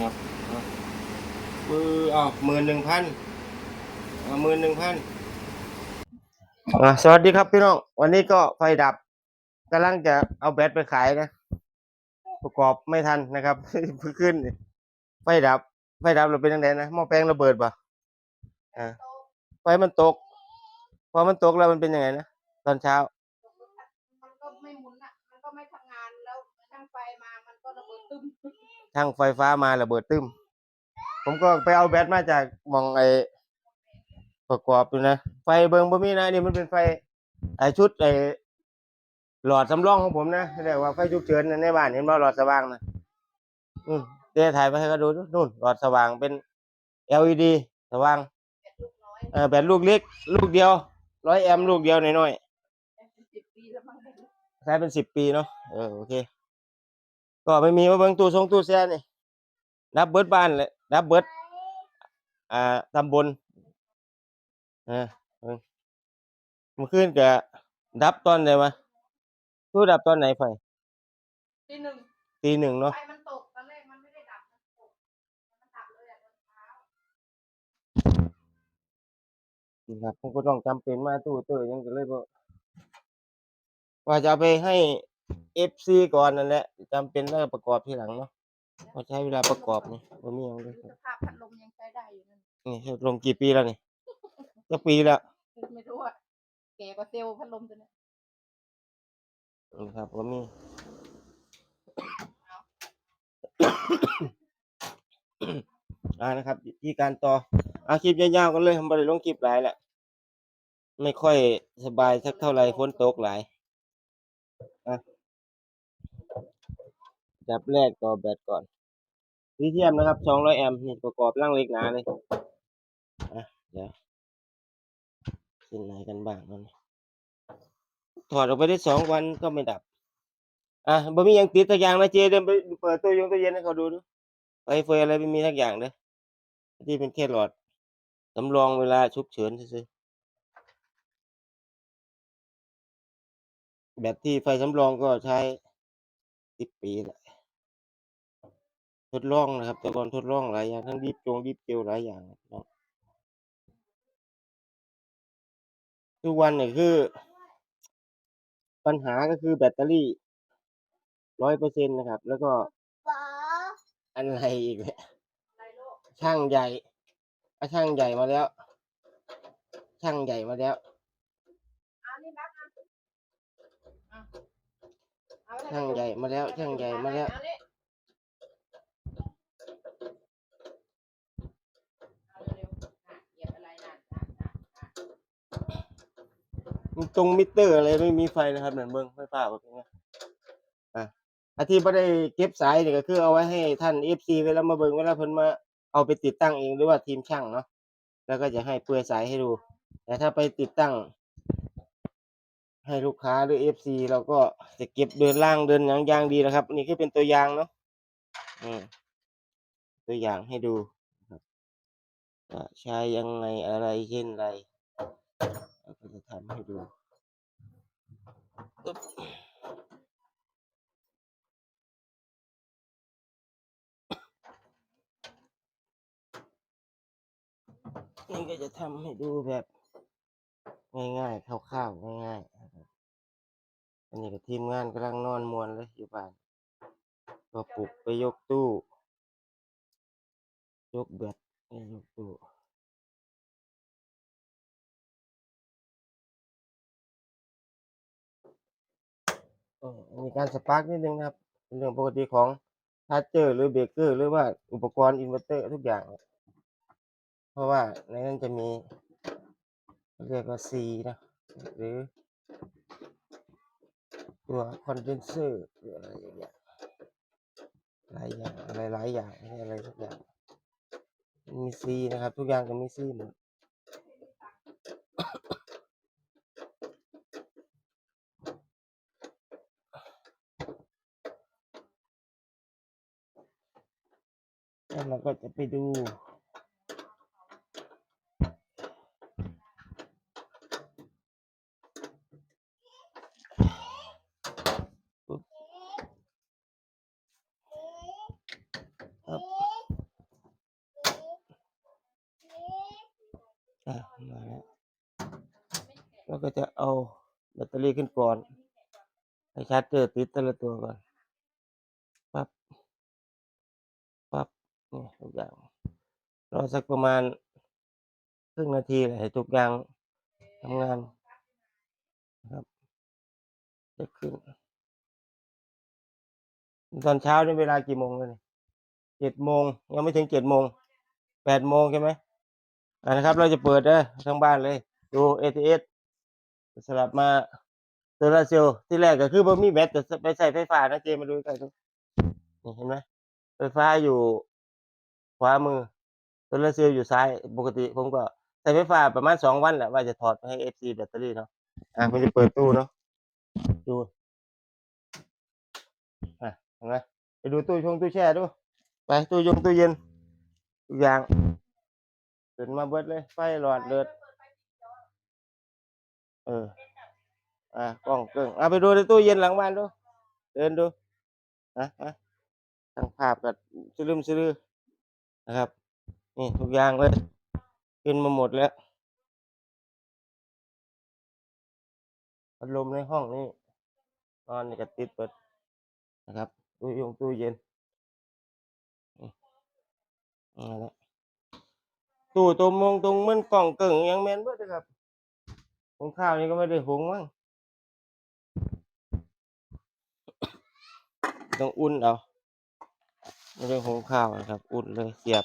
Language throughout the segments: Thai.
ครับเอามือเอาหมื่นหนึ่งพันเอาหมื่นหนึ่งพันอ่าสวัสดีครับพี่น้อง วันนี้ก็ไฟดับกำลังจะเอาแบตไปขายนะ ประกอบไม่ทันนะครับเพิ่งขึ้น ไฟดับ ไฟดับเราเป็นยังไงนะหม้อแปลงระเบิดป่ะอ่าไฟมันตก พอมันตกแล้วมันเป็นยังไงนะ ตอนเช้า มันก็ไม่หมุนอะมัน ก็ไม่ทำงานแล้วช่างไฟมามันก็ระเบิดตึ้มช่างไฟฟ้ามาระเบิดตึ้ม ผมก็ไปเอาแบตมาจากหมองไอประกอบอยู่นะ ไฟเบิงบ่มีนะนี่มันเป็นไฟไอชุดไอหลอดสำรองของผมนะเรียกว่าไฟฉุกเฉินนะในบ้านเห็นว่าหลอดสว่างนะอืมเดี๋ยวถ่ายไปให้เขาดูนู่นหลอดสว่างเป็น LED สว่างแบตลูกเออแบตลูกเล็ก ลูกเดียวร้อยแอมป์ลูกเดียวน้อยแใช้เป็นสิบปีเนาะเออโอเค ก็ไม่มีว่าเบิ่งตู้ทรงตู้แช่นี่นับเบิดบ้านเลยนับเบิดอ่าตำบลเออเออเมื่อคืนก็ดับตอนไหนวะทูดับตอนไหนไฟทีหนึ่งตีหนึ่งเนาะไฟมันตกตอนแรกมันไม่ได้ดับมันตกมันดับเลยอะตอนเช้านี่ครับผมก็ต้องจำเป็นมาตู้เตอร์ยังก็เลยบ่ ว่าจะเอาไปให้เอฟซีก่อนนั่นแหละจำเป็นแล้วก็ประกอบทีหลังเนาะเพราะใช้เวลาประกอบนี่บ่มีหยังเลยสภาพพัดลมยังใช้ได้อยู่นั่นนี่ลมกี่ปีแล้วนี่จะปีแล้วไม่รู้อะแก่กว่าเซลล์พัดลมตัวเนี้ยนี่ครับบ่มีอ่านะครับ ที่การต่ออาคลิปยาวๆกันเลยผมบ่ได้ลงคลิปหลายแหละไม่ค่อยสบายสักเท่าไหร่ฝนตกหลาย อะจับแรกต่อแบตก่อนลิเธียมนะครับ200แอมป์นี่ประกอบร่างเล็กหนาเลยอะเดี๋ยวเป็นไหนกันบ้างนั่นถอดออกไปได้สองวันก็ไม่ดับ อะบ่มีหยังติดสักอย่างนะเจเดินไปเปิดตู้ยงตู้เย็นให้เขาดูดูไฟเฟยอะไรไม่มีสักอย่างเด้อที่เป็นแค่หลอดสำรองเวลาฉุกเฉินซื่อ แบตที่ไฟสำรองก็ใช้สิบปีแหละทดลองนะครับ แต่ก่อนทดลองหลายอย่างทั้งดิบจงดิบเจลหลายอย่างนะทุกวันเนี่ยคือ ปัญหาก็คือแบตเตอรี่ร้อยเปอร์เซ็นต์นะครับ แล้วก็อะไรอีกเนี่ยช่างใหญ่อะช่างใหญ่มาแล้ว ช่างใหญ่มาแล้ว ช่างใหญ่มาแล้วช่างใหญ่มาแล้วเอนี่เอาเร็วๆอะเหยียบอะไรนั่นนั่นนั่นนั่นตรงมิเตอร์อะไรไม่มีไฟนะครับเหมือนเบิ้งไฟฟ้าแบบนี้อะอาที่ไม่ได้เก็บสายนี่ก็คือเอาไว้ให้ท่านเอฟซีเวลามาเบิ้งเวลาเพิ่นมาเอาไปติดตั้งเองหรือว่าทีมช่างเนาะแล้วก็จะให้เปลือยสายให้ดู แต่ถ้าไปติดตั้ง ให้ลูกค้าหรือเอฟซีเราก็จะเก็บเดินล่างเดินอย่างอย่างดีนะครับ นี่คือเป็นตัวอย่างเนาะอตัวอย่างให้ดูครับใช้ยังไงอะไรเช่นไรเราก็จะทำให้ดูนี่ก็จะทำให้ดูแบบ ง่ายๆคร่าวๆง่ายๆ นะครับอันนี้ก็ทีมงานกำลังนอนมวนเลยอยู่บ้านก็ปลุกไปยกตู้ ยกแบตไปยกตู้มีการสปาร์กนิดนึงนะครับเป็นเรื่องปกติของชาร์จเจอร์หรือเบรกเกอร์หรือว่าอุปกรณ์อินเวอร์เตอร์ทุกอย่าง เพราะว่าในนั้นจะมีเรียกว่า C นะ หรือ ตัวคอนเดนเซอร์หรืออะไรอย่างเงี้ยหลายอย่างอะไรหลายอย่างไม่อะไรทุกอย่างมีซีนะครับ ทุกอย่างก็มีซีหมดแล้วเราก็จะไปดู ครับ แล้วก็จะเอาแบตเตอรี่ขึ้นก่อน ให้ ชาร์จเจอร์ติดแต่ละตัวก่อนปั๊บปั๊บนี่ทุกอย่างรอสักประมาณครึ่งนาทีเลยให้ทุกอย่างทำงานนะครับจะขึ้น ตอนเช้านี่เวลากี่โมงแล้วเนี่ยเจ็ดโมงยังไม่ถึงเจ็ดโมงแปดโมงใช่ไหมอ่านะครับ เราจะเปิดเด้อทั้งบ้านเลย ดู ATS สลับมา โซลาเซลล์ที่แรกก็คือบ่มีแบตแต่ไปใส่ไฟฟ้านะเจมาดูกันนี่เห็นไหมไฟฟ้าอยู่ขวามือโซลาเซลล์อยู่ซ้ายปกติผมก็ใส่ไฟฟ้าประมาณสองวันแหละว่าจะถอดไปให้ FC แบตเตอรี่เนาะอะผมจะเปิดตู้เนาะดูอะเห็นไหมไปดูตู้ชงตู้แช่ดูไปตู้ยงตู้เย็นทุกอย่างเดินมาเบิดเลยไฟหลอดเลือดเออ อะกล้องเกึ่งอะไปดูในตู้เย็นหลังบ้านดู เดินดูอะอะทั้งภาพกับสลืมสลือนะครับ นี่ทุกอย่างเลยขึ้นมาหมดแล้วพัดลมในห้องนี่นอนนี่ก็ติดเปิดนะครับตู้ยงตู้เย็นอ่าแล้วตู้ตรงมงตรงมันกล่องเกิ่งยังแมนเบิดเด้อครับหุงข้าวนี่ก็ไม่ได้หุงมั้ง ต้องอุ่นเอาไม่ได้หุงข้าวนะครับ อุ่นเลยเสียบ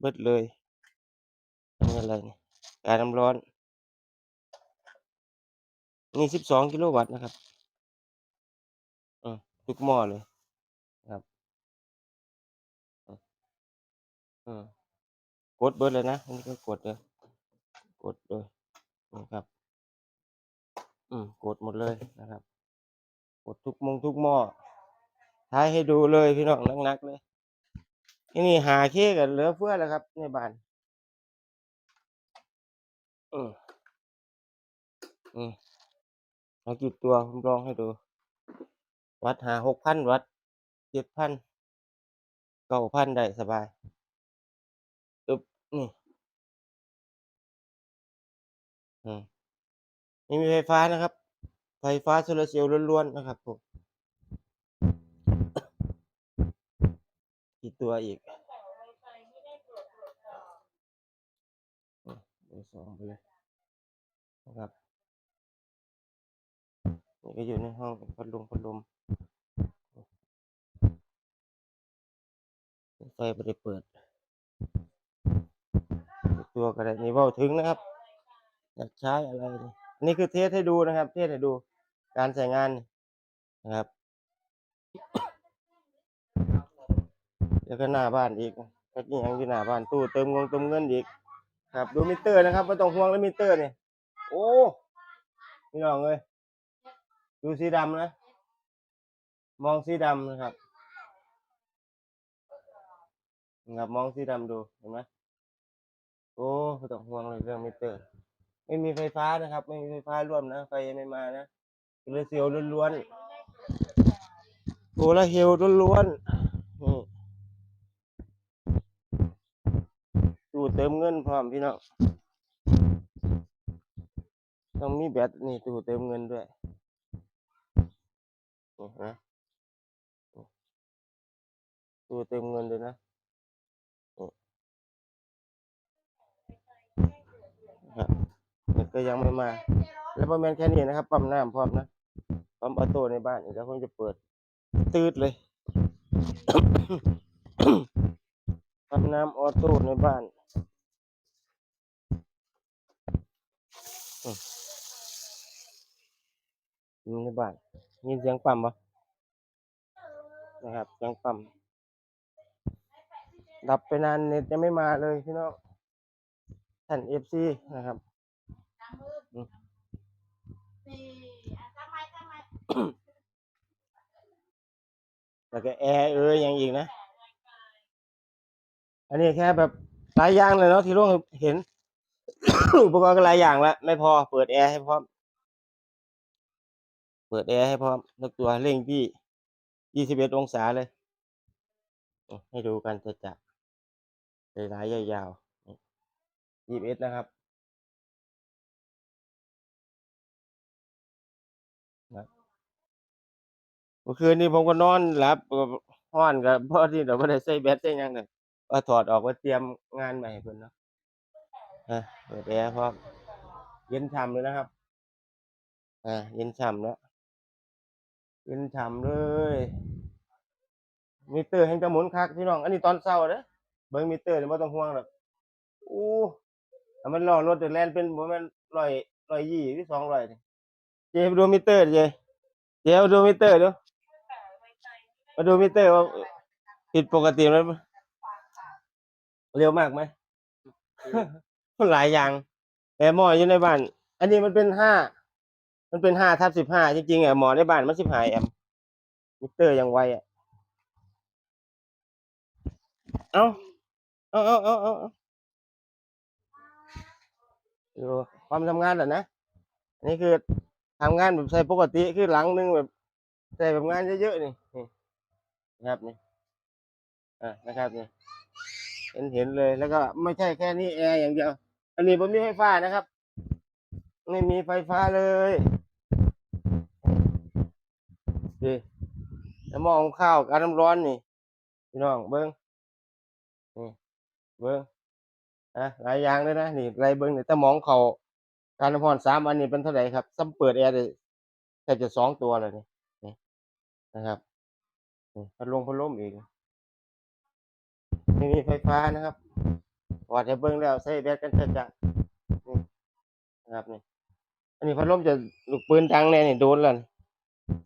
เบิดเลยนี่อะไรนี่การน้ำร้อน นี่สิบสองกิโลวัตต์นะครับอืมทุกหม้อเลยครับอืมกดเบิดเลยนะอันนี้ก็กดเลยกดเลยนะครับ อืมกดหมดเลยนะครับ กดทุกมงทุกหม้อ ท้ายให้ดูเลยพี่น้องนักๆเลยที่นี่หาเคกันเหลือเฟือแล้วครับ ในบ้าน อืมอืมเอากี่ตัวผมลองให้ดู วัดหาหกพันวัดเจ็ดพันเก้าพันได้สบายอึบนี่อืมไม่มีไฟฟ้านะครับ ไฟฟ้าโซลาร์เซลล์ล้วนๆนะครับผม กี่ตัวอีกเบอร์สองไปเลยนะครับนี่ก็อยู่ในห้องพัดลมพัดลมไฟไม่ได้เปิด ตัวก็ได้นี่เว่าถึงนะครับ อยากใช้อะไร นี่อันนี้คือเทสให้ดูนะครับ เทสให้ดูการใช้งานนะครับ แล้วก็หน้าบ้านอีกก็นี่ยังอยู่หน้าบ้านตู้เติมเงินเติมเงินอีก ครับ ดูมิเตอร์นะครับไม่ต้องห่วงแล้วมิเตอร์เนี่ยโอ้พี่น้องเลยดูสีดำนะ มองสีดำนะครับนะครับมองสีดำดูเห็นไหมโอ้ไม่ต้องห่วงเลยเรื่องมิเตอร์ ไม่มีไฟฟ้านะครับ ไม่มีไฟฟ้าร่วมนะไฟยังไม่มานะโซลาร์เซลล์ล้วนๆโซลาร์เซลล์ล้วนๆนี่ ตู้เติมเงินพร้อมพี่น้องต้องมีแบตนี่ตู้เติมเงินด้วยนี่นะตู้เติมเงินด้วยนะนี่นะครับนี่ก็ยังไม่มา แล้วประมาณแค่นี้นะครับ ปั๊มน้ำพร้อมนะ ปั๊มออโต้ในบ้านอีกแล้วผมจะเปิด ตืดเลย ปั๊มน้ำออโต้ในบ้าน อืมอยู่ในบ้านมีเสียงปั๊มปะนะครับเสียงปั๊มดับไปนานเน็ตยังไม่มาเลยพี่น้องท่นเอฟซีนะครับอะไมทำไมแล้วก็แอร์เอออย่างอีกนะ อันนี้แค่แบบหลายอย่างเลยเนาะที่ลุงเห็น อุปกรณ์ก็หลายอย่างละไม่พอเปิดแอร์ให้พร้อม เปิดแอร์ให้พร้อมทุกตัวเร่งที่ 21 องศาเลย ให้ดูกันจะจับหลายยาวๆ21 นะครับเมื่อคืนนี้ผมก็นอนหลับห้อนกับพ่อที่เดี๋ยวไม่ได้ใส่แบตใส่ยังเลยว่าถอดออกว่าเตรียมงานใหม่เพิ่นเนาะ อะเปิดแอร์พร้อมเย็นฉ่ำเลยนะครับ อ่าเย็นฉ่ำแล้วเย็นฉ่ำเลยมิเตอร์แห่งจะหมุนคักพี่น้อง อันนี้ตอนเช้าเด้เบิ่งมิเตอร์เนี่บ่ต้องห่วงหรอกอู้ถ้ามันรอรถเดี๋ยวแลนเป็นบ่แม่นร้อยร้อยยี่หรือสองร้อยเจไปดูมิเตอร์เจเจมาดูมิเตอร์ดูมาดูมิเตอร์ว่าผิดปกติไหมเร็วมากไหม หลายอย่างแต่หมออยู่ในบ้าน อันนี้มันเป็นห้ามันเป็นห้าทับสิบห้าจริงๆอะหมอในบ้านมันสิบห้าแอมมิเตอร์ยังไวอะเอาเอาเอาเอาเอาเอาดูความทำงานแหละนะอันนี้คือทำงานแบบใส่ปกติคือหลังนึงแบบใส่แบบงานเยอะๆนี่นี่นะครับนี่อ่านะครับนี่เห็นเห็นเลยแล้วก็ไม่ใช่แค่นี้แอร์อย่างเดียว อันนี้ผมมีไฟฟ้านะครับ ไม่มีไฟฟ้าเลยดีแล้วมองข้าวการน้ำร้อนนี่พี่น้องเบิ้งนี่เบิ้งอะหลายอย่างเลยนะนี่ไรเบิ้งนี่แต่มองเขาการน้ำพรสามอันนี้เป็นเท่าไหร่ครับซ้ำเปิดแอร์ได้แทบจะสองตัวเลยนี่นี่นะครับนี่พัดลมพัดลมอีกไม่มีไฟฟ้านะครับ วัดให้เบิ้งแล้วใช้แบตกันจะจะนี่นะครับนี่ อันนี้พัดลมจะลูกปืนดังแน่นี่โดนแล้ว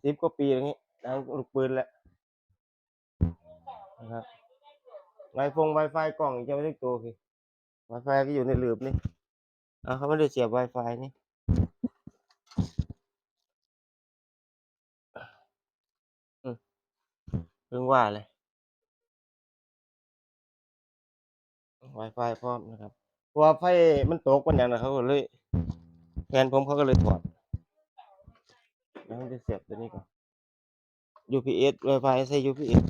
สิบกว่าปีอย่างนี้ดังลูกปืนแล้วนะครับไวฟงไวไฟกล่องจะไม่ได้ตัวคือไวไฟก็อยู่ในหลืบนี่อ้าเขาไม่ได้เสียบไวไฟนี่เพิ่งว่าเลย ไวไฟพร้อมนะครับเพราะว่าไฟมันตกมันอย่างนั้นเขาก็เลยแฟนผมเขาก็เลยถอดแล้วมันจะเสียบตัวนี้ก่อน UPS ไวไฟใช้ UPS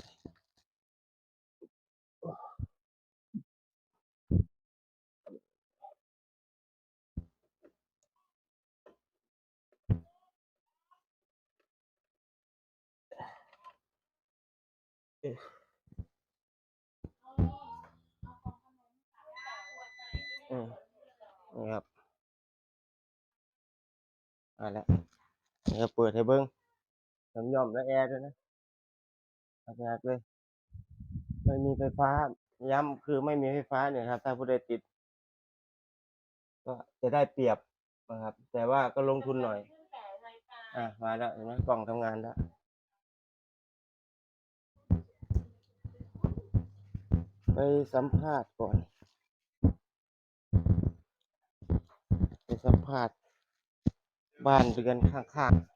อืม นี่ครับอ่าแล้วนี่ก็เปิดให้เบิ้งน้ำย่อมและแอร์ด้วยนะอากาศเลยไม่มีไฟฟ้า ย้ำคือไม่มีไฟฟ้าเนี่ยครับ ถ้าผู้ใดติด ก็จะได้เปรียบนะครับ แต่ว่าก็ลงทุนหน่อย อะมาแล้วเห็นไหมกล่องทำงานแล้วไปสัมภาษณ์ก่อน ไป สัมภาษณ์บ้านเรือนข้างๆ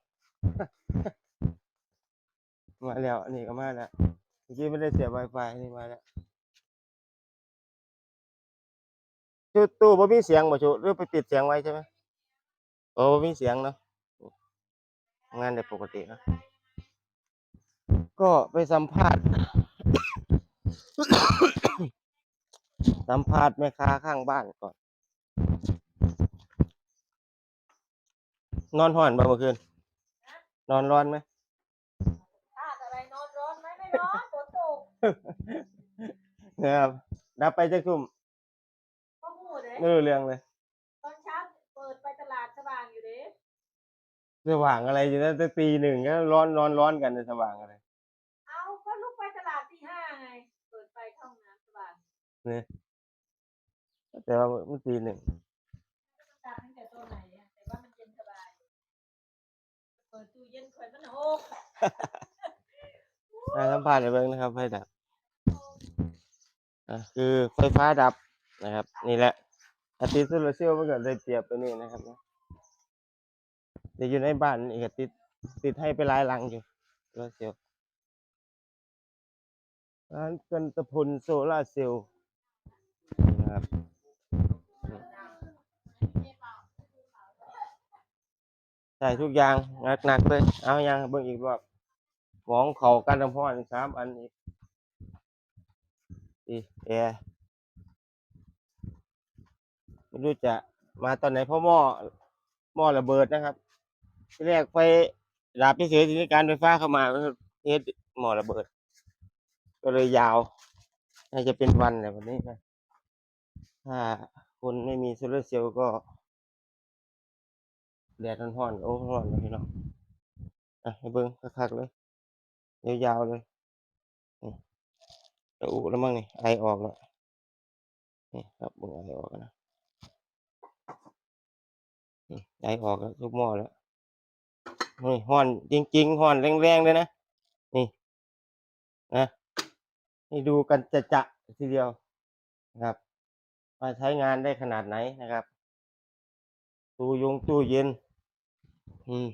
มาแล้วอันนี้ก็มาแล้วเมื่อกี้ไม่ได้เสียบ Wi-Fi นี่มาแล้วชุดตู้บ่มีเสียงบ่ชุดหรือไปปิดเสียงไว้ใช่ไหมโอ้บ่มีเสียงเนาะงานได้ปกตินะก็ไปสัมภาษณ์ สัมภาษณ์แม่ค้าข้างบ้านก่อน นอนห่อนบ่เมื่อคืน นอนร้อนไหมอาดอะไรนอนร้อนไหมไม่ร้อนฝนตกนะครับดับไปจักทุ่มก็พูดเลยไม่รู้เรื่องเลย ตอนเช้าเปิดไปตลาดสว่างอยู่เด้สว่างอะไรอยู่นะแต่ตีหนึ่งก็ร้อนร้อนร้อนกันในสว่างอะไร เอาก็ลุกไปตลาดตีห้าไง เปิดไฟเข้าห้องน้ำสว่างเนี่ยแต่ว่ามันตีหนึ่ง มันตัดตั้งแต่ตัวไหนอะแต่ว่ามันเย็นสบาย เปิดตู้เย็นข่อยมันหกนายสัมภาษณ์ให้เบิ่งนะครับไฟดับอะคือไฟฟ้าดับนะครับ นี่แหละอาทิตย์โซลาเซลล์มันก็ได้เปรียบตัวนี้นะครับนะเดี๋ยวอยู่ในบ้านอีกติดติดให้ไปหลายหลังอยู่โซลาเซลล์ร้านกันตะพลโซลาร์เซลล์นะครับ ใส่ทุกอย่างหนักๆเลย เอายังเบิ่งอีกรอบหองเขากันทำพรสามอันอีกอีแอร์ไม่รู้จะมาตอนไหนพราะหม้อหม้อระเบิดนะครับที่แรกไฟดับเฉยๆทีนี้การไฟฟ้าเข้ามาเฮ็ดหม้อระเบิด ก็เลยยาวน่าจะเป็นวันเลยวันนี้นะถ้าคนไม่มีโซลาร์เซลล์ก็ แดดร้อนๆโอ้ร้อนเลยพี่น้องอะให้เบิ่งคักๆเลยยาวๆเลยนี่อุแล้วมั้งนี่ไอออกแล้วนี่ครับเบิ่งไอออกนะไอออกแล้วทุกหม้อแล้วนี่ห้อนจริงๆห้อนแรงๆเลยนะนี่นะนี่ดูกันจะจะๆทีเดียวนะครับว่าใช้งานได้ขนาดไหนนะครับ ตู้ยงตู้เย็น อืม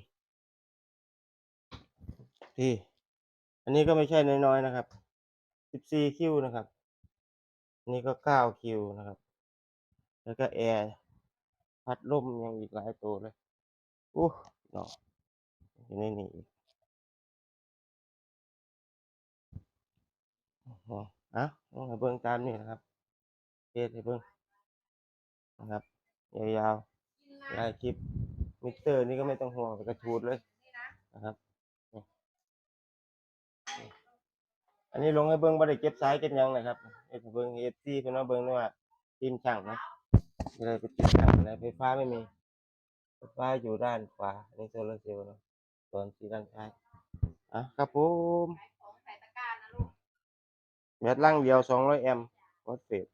ที่อันนี้ก็ไม่ใช่น้อย ๆ นะครับ14คิวนะครับ อันนี้ก็9คิวนะครับ แล้วก็แอร์พัดลมยังอีกหลายตัวเลยอู้เนาะอยู่ในนี้อีกอ๋ออะลองให้เบิ่งตามนี่นะครับเทสให้เบิ่งนะครับ ยาวๆลายคลิป มิเตอร์นี่ก็ไม่ต้องห่วงกระชูดเลยนะครับนี่นี่อันนี้ลงให้เบิ้งบ่ได้เก็บสายเก็บหยังนะครับเฮ็ดให้เบิ้งเอฟซีเพิ่นว่าเบิ้งด้วยว่าทีมช่างนะไม่ได้ไปติดช่างอะไรไฟฟ้าไม่มีไฟฟ้าอยู่ด้านขวาอันนี้โซลาร์เซลล์เนาะส่วนสีด้านซ้ายอะครับผมแบตล่างเดียว200แอมป์วัดเฟส